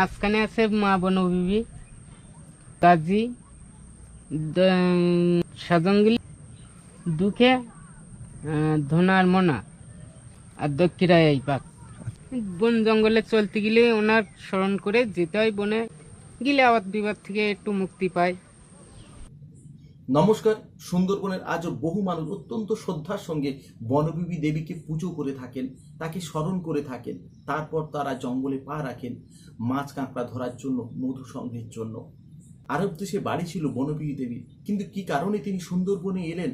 মাঝখানে আছে মা বনবিবি কাজী সাজঙ্গিল দুঃখে ধনার মনা আর দক্ষিণায় এই পাক বন জঙ্গলে চলতে গেলে ওনার স্মরণ করে যেতে হয় বনে। গেলে আবার বিবাদ থেকে একটু মুক্তি পায়। নমস্কার, সুন্দরবনের আজও বহু মানুষ অত্যন্ত শ্রদ্ধার সঙ্গে বনবিবি দেবীকে পুজো করে থাকেন, তাকে স্মরণ করে থাকেন, তারপর তারা জঙ্গলে পা রাখেন, মাছ কাঁকড়া ধরার জন্য, মধু সংগ্রহের জন্য। আরব দেশে বাড়ি ছিল বনবিবি দেবী, কিন্তু কি কারণে তিনি সুন্দরবনে এলেন?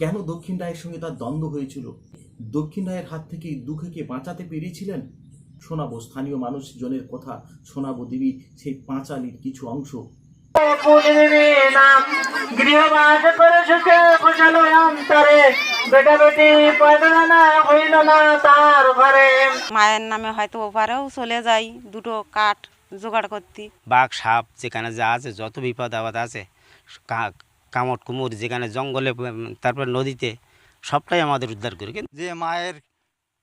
কেন দক্ষিণ রায়ের সঙ্গে তার দ্বন্দ্ব হয়েছিল? দক্ষিণ রায়ের হাত থেকে দুঃখকে বাঁচাতে পেরেছিলেন? শোনাবো, স্থানীয় মানুষজনের কথা শোনাবো দেবী, সেই পাঁচালির কিছু অংশ। নাম গৃহবাস করে সুখে বসালো অন্তরে বেটা বেটি পয়দা না হইল না তার ঘরে মায়ের নামে হয়তো ওপারেও চলে যাই দুটো কাঠ জোগাড় করতে। বাঘ সাপ যেখানে যা আছে যত বিপদ আপদ আছে কা- কামড় কুমুর যেখানে জঙ্গলে তারপর নদীতে সবটাই আমাদের উদ্ধার করে। কিন্তু যে মায়ের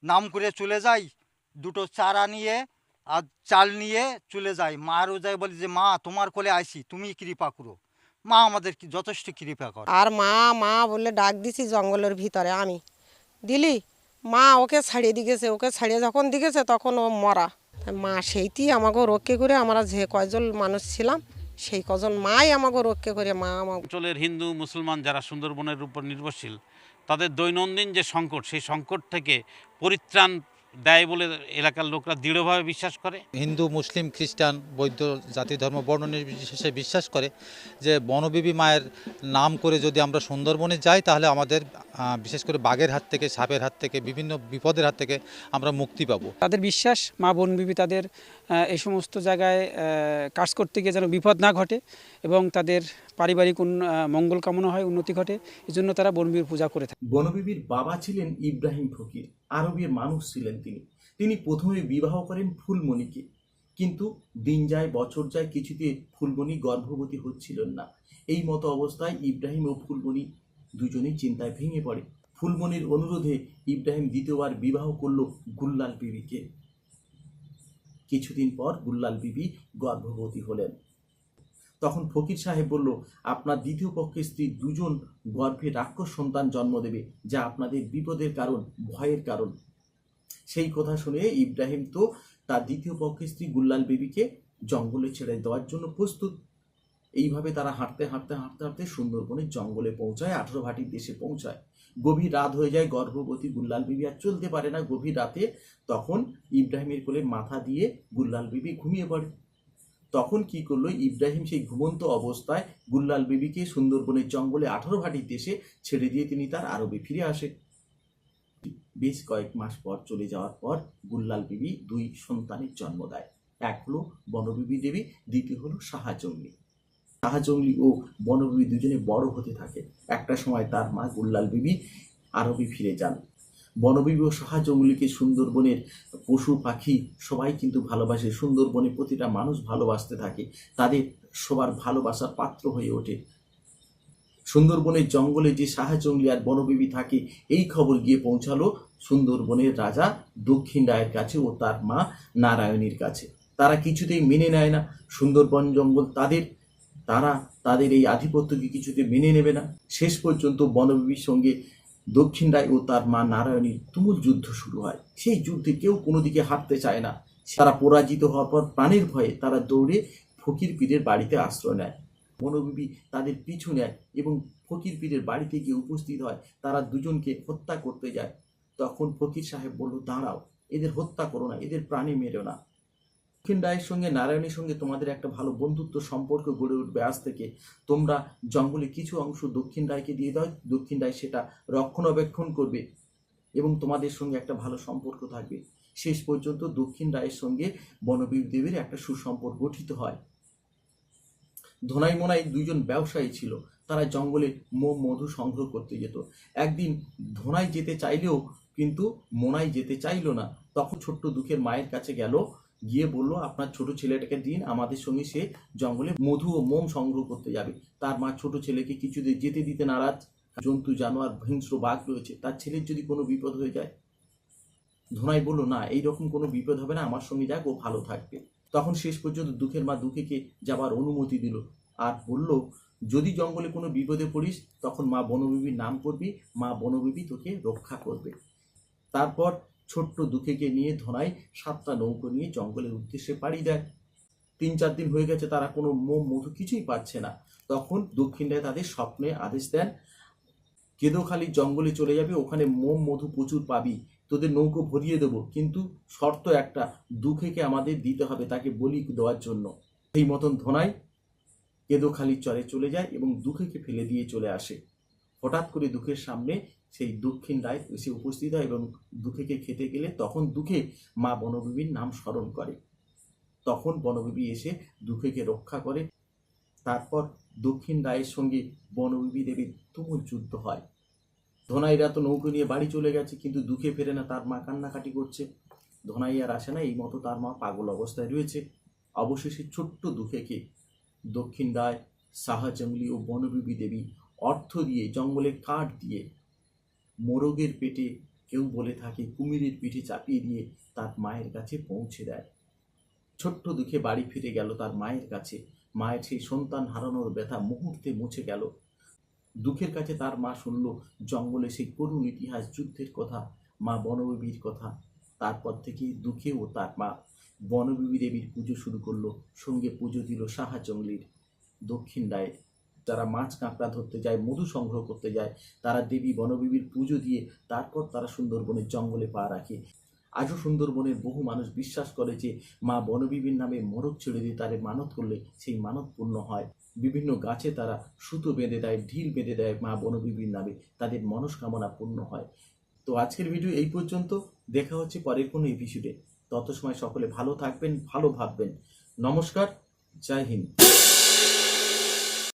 নাম করে চলে যাই দুটো চারা নিয়ে আর চাল নিয়ে চলে যাই মায়েরও যাই বলি যে মা তোমার কোলে আইসি তুমি কৃপা করো। মা আমাদের কি যথেষ্ট কৃপা করে। আর মা মা বলে ডাক দিছি জঙ্গলের ভিতরে আমি। দিলি? মা ওকে ছাড়িয়ে দিয়েছে ওকে ছাড়িয়ে যখন দিয়েছে তখন ও মরা। মা সেইটি আমাকে রক্ষে করে আমরা যে কয়জন মানুষ ছিলাম সেই কজন মাই আমাকে রক্ষে করে মা আমাকে অঞ্চলের হিন্দু মুসলমান যারা সুন্দরবনের উপর নির্ভরশীল তাদের দৈনন্দিন যে সংকট সেই সংকট থেকে পরিত্রাণ দেয় বলে এলাকার লোকরা দৃঢ়ভাবে বিশ্বাস করে। হিন্দু মুসলিম খ্রিস্টান বৌদ্ধ জাতি ধর্ম বর্ণ নির্বিশেষে বিশ্বাস করে যে বনবিবি মায়ের নাম করে যদি আমরা সুন্দরবনে যাই তাহলে আমাদের বিশেষ করে বাঘের হাত থেকে সাপের হাত থেকে বিভিন্ন বিপদের হাত থেকে আমরা মুক্তি পাবো। তাদের বিশ্বাস মা বোন বিবি তাদের এই সমস্ত জায়গায় কাজ করতে গিয়ে যেন বিপদ না ঘটে এবং তাদের পারিবারিক মঙ্গল কামনা হয়, উন্নতি ঘটে এই জন্য তারা বন বিবির পূজা করে থাকে। বনবিবির বাবা ছিলেন ইব্রাহিম ফকির আরবের মানুষ ছিলেন তিনি। তিনি প্রথমে বিবাহ করেন ফুলমণিকে। কিন্তু দিন যায়, বছর যায়, কিছুতে ফুলমণি গর্ভবতী হচ্ছিলেন না। এই মতো অবস্থায় ইব্রাহিম ও ফুলমণি দুজনেই চিন্তায় ভেঙে পড়ে। ফুলমণির অনুরোধে ইব্রাহিম দ্বিতীয়বার বিবাহ করল গুল্লাল বিবিকে। কিছুদিন পর গুল্লাল বিবি গর্ভবতী হলেন। তখন ফকির সাহেব বলল, আপনার দ্বিতীয় পক্ষের স্ত্রী দুজন গর্ভে রাক্ষস সন্তান জন্ম দেবে, যা আপনাদের বিপদের কারণ, ভয়ের কারণ। সেই কথা শুনে ইব্রাহিম তো তার দ্বিতীয় পক্ষের স্ত্রী গুল্লাল বিবিকে জঙ্গলে ছেড়ে দেওয়ার জন্য প্রস্তুত। এইভাবে তারা হাঁটতে হাঁটতে হাঁটতে হাঁটতে সুন্দরবনের জঙ্গলে পৌঁছায়, আঠারো ভাটির দেশে পৌঁছায়। গভীর রাত হয়ে যায়, গর্ভবতী গুল্লাল বিবি আর চলতে পারে না। গভীর রাতে তখন ইব্রাহিমের কোলে মাথা দিয়ে গুল্লাল বিবি ঘুমিয়ে পড়ে। তখন কি করল? ইব্রাহিম সেই ঘুমন্ত অবস্থায় গুল্লাল বিবিকে সুন্দরবনের জঙ্গলে আঠারো ভাটির দেশে ছেড়ে দিয়ে তিনি তার আরবে ফিরে আসে। বেশ কয়েক মাস পর চলে যাওয়ার পর গুল্লাল বিবি দুই সন্তানের জন্ম দেয়। এক হলো বনবিবি দেবী, দ্বিতীয় হলো শাহাজঙ্গলি শাহাজঙ্গলি ও বনবিবি দুজনে বড় হতে থাকে। একটা সময় তার মা গুল্লাল বিবি আরবে ফিরে যান। বনবিবি ও শাহাজঙ্গলিকে সুন্দরবনের পশু, পাখি সবাই কিন্তু ভালোবাসে। সুন্দরবনে প্রতিটা মানুষ ভালোবাসতে থাকে। তাদের সবার ভালোবাসার পাত্র হয়ে ওঠে। সুন্দরবনের জঙ্গলে যে শাহজঙ্গলি আর বনবিবি থাকে, এই খবর গিয়ে পৌঁছালো সুন্দরবনের রাজা দক্ষিণ রায়ের কাছে ও তার মা নারায়ণীর কাছে। তারা কিছুতেই মেনে নেয় না। সুন্দরবন জঙ্গল তাদের, তারা তাদের এই আধিপত্যকে কিছুতে মেনে নেবে না। শেষ পর্যন্ত বনবিবির সঙ্গে দক্ষিণ রায় ও তার মা নারায়ণীর তুমুল যুদ্ধ শুরু হয়। সেই যুদ্ধে কেউ কোনো দিকে হাঁটতে চায় না। তারা পরাজিত হওয়ার পর প্রাণের ভয়ে তারা দৌড়ে ফকির পীরের বাড়িতে আশ্রয় নেয়। বনবিবি তাদের পিছু নেয় এবং ফকির পীরের বাড়িতে গিয়ে উপস্থিত হয়। তারা দুজনকে হত্যা করতে যায়। তখন ফকির সাহেব বলল, দাঁড়াও, এদের হত্যা করো না, এদের প্রাণে মেরো না। দক্ষিণ রায়ের সঙ্গে নারায়ণের সঙ্গে তোমাদের একটা ভালো বন্ধুত্ব সম্পর্ক গড়ে উঠবে আজ থেকে। তোমরা জঙ্গলে কিছু অংশ দক্ষিণ রায়কে দিয়ে দাও, দক্ষিণ রায় সেটা রক্ষণাবেক্ষণ করবে এবং তোমাদের সঙ্গে একটা ভালো সম্পর্ক থাকবে। শেষ পর্যন্ত দক্ষিণ রায়ের সঙ্গে বনবীর দেবের একটা সুসম্পর্ক গঠিত হয়। ধনাই মনাই দুইজন ব্যবসায়ী ছিল, তারা জঙ্গলে মোম মধু সংগ্রহ করতে যেত। একদিন ধনাই যেতে চাইলেও কিন্তু মোনাই যেতে চাইলো না। তখন ছোট্ট দুঃখের মায়ের কাছে গেল গিয়ে বলল, আপনার ছোট ছেলেটাকে দিন, আমাদের সঙ্গে সে জঙ্গলে মধু ও মোম সংগ্রহ করতে যাবে। তার মা ছোট ছেলেকে কিছুতে যেতে দিতে নারাজ। জন্তু, জানোয়ার, হিংস্র বাঘ রয়েছে। তার ছেলের যদি কোনো বিপদ হয়ে যায়? ধনাই বলল, না, এই রকম কোনো বিপদ হবে না, আমার সঙ্গে যাক, ও ভালো থাকবে। তখন শেষ পর্যন্ত দুঃখের মা দুঃখীকে যাবার অনুমতি দিল আর বলল, যদি জঙ্গলে কোনো বিপদে পড়িস, তখন মা বনবিবির নাম করবি, মা বনবিবি তোকে রক্ষা করবে। তারপর ছোট্ট দুঃখীকে নিয়ে ধনাই সাতটা নৌকো নিয়ে জঙ্গলের উদ্দেশ্যে পাড়ি দেয়। তিন চার দিন হয়ে গেছে তারা কোনো মোম মধু কিছুই পাচ্ছে না। তখন দক্ষিণটায় তাদের স্বপ্নে আদেশ দেন, কেদোখালি জঙ্গলে চলে যাবে, ওখানে মোম মধু প্রচুর পাবি। তোদের নৌকো ভরিয়ে দেবো, কিন্তু শর্ত একটা, দুঃখেকে আমাদের দিতে হবে তাকে বলি দেওয়ার জন্য। সেই মতন ধনাই কেদোখালির চরে চলে যায় এবং দুঃখেকে ফেলে দিয়ে চলে আসে। হঠাৎ করে দুঃখের সামনে সেই দক্ষিণ রায় এসে উপস্থিত হয় এবং দুঃখেকে খেতে গেলে তখন দুঃখে মা বনবিবির নাম স্মরণ করে। তখন বনবিবি এসে দুঃখেকে রক্ষা করে। তারপর দক্ষিণ রায়ের সঙ্গে বনবিবি দেবীর তুমুল যুদ্ধ হয়। ধনাইরা তো নৌকো নিয়ে বাড়ি চলে গেছে, কিন্তু দুঃখে ফেরে না তার মা কান্নাকাটি করছে। ধনাই আর আসে না এই মতো তার মা পাগল অবস্থায় রয়েছে। অবশেষে ছোট্ট দুঃখেকে দক্ষিণ রায় সাহা জঙ্গলি ও বনবিবি দেবী অর্থ দিয়ে জঙ্গলে কাঠ দিয়ে মোরগের পেটে কেউ বলে থাকে, কুমিরের পিঠে চাপিয়ে দিয়ে তার মায়ের কাছে পৌঁছে দেয়। ছোট্ট দুঃখে বাড়ি ফিরে গেল তার মায়ের কাছে। মায়ের সেই সন্তান হারানোর ব্যথা মুহূর্তে মুছে গেল। দুঃখের কাছে তার মা শুনল, জঙ্গলে সেই করুণ ইতিহাস যুদ্ধের কথা, মা বনবিবির কথা। তারপর থেকে দুঃখে ও তার মা বনবিবি দেবীর পুজো শুরু করল, সঙ্গে পুজো দিল সাহা জঙ্গলির দক্ষিণ রায় যারা মাছ কাঁকড়া ধরতে যায়, মধু সংগ্রহ করতে যায়, তারা দেবী বনবিবির পুজো দিয়ে তারপর তারা সুন্দরবনের জঙ্গলে পা রাখে। আজও সুন্দরবনের বহু মানুষ বিশ্বাস করে যে মা বনবিবির নামে মোরগ ছেড়ে দিয়ে তারে মানত করলে সেই মানত পূর্ণ হয়। বিভিন্ন গাছে তারা সুতো বেঁধে দেয়, ঢিল বেঁধে দেয় মা বনবিবির নামে। তাদের মনস্কামনা পূর্ণ হয়। তো আজকের ভিডিও এই পর্যন্ত। দেখা হচ্ছে পরের কোনো এপিসোডে তত সময় সকলে ভালো থাকবেন, ভালো ভাববেন। নমস্কার, জয় হিন্দ।